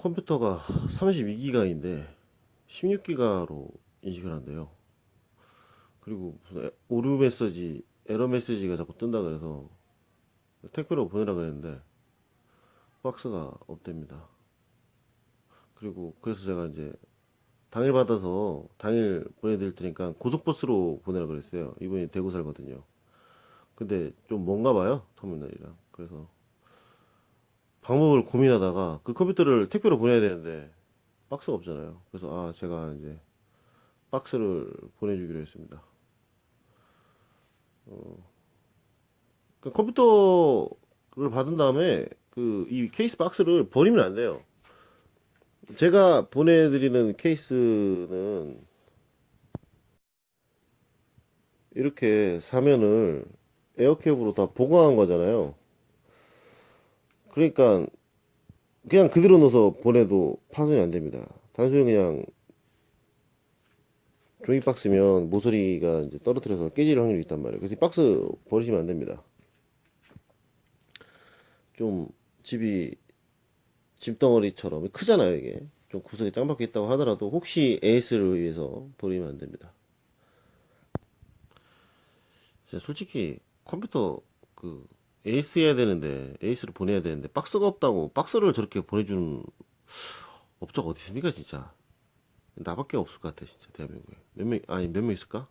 컴퓨터가 32기가인데 16기가로 인식을 한대요. 그리고 오류 메시지, 에러 메시지가 자꾸 뜬다 그래서 택배로 보내라 그랬는데 박스가 없답니다. 그리고 그래서 제가 이제 당일 받아서 당일 보내드릴 테니까 고속버스로 보내라 그랬어요. 이분이 대구 살거든요. 근데 좀 먼가 봐요 터미널이랑. 그래서 방법을 고민하다가 그 컴퓨터를 택배로 보내야 되는데 박스가 없잖아요. 그래서 아 제가 이제 박스를 보내주기로 했습니다. 어, 그 컴퓨터를 받은 다음에 그 이 케이스 박스를 버리면 안 돼요. 제가 보내드리는 케이스는 이렇게 사면을 에어캡으로 다 보강한 거잖아요. 그러니까 그냥 그대로 넣어서 보내도 파손이 안 됩니다. 단순히 그냥 종이 박스면 모서리가 이제 떨어뜨려서 깨질 확률이 있단 말이에요. 그래서 이 박스 버리시면 안 됩니다. 좀 집이 집덩어리처럼 크잖아요, 이게. 좀 구석에 짱 박혀 있다고 하더라도 혹시 AS를 위해서 버리면 안 됩니다. 솔직히 컴퓨터 그 에이스 해야 되는데 에이스를 보내야 되는데 박스가 없다고 박스를 저렇게 보내주는 업자가 어디 있습니까 진짜? 나밖에 없을 것 같아 진짜 대한민국에. 몇 명 아니 몇 명 있을까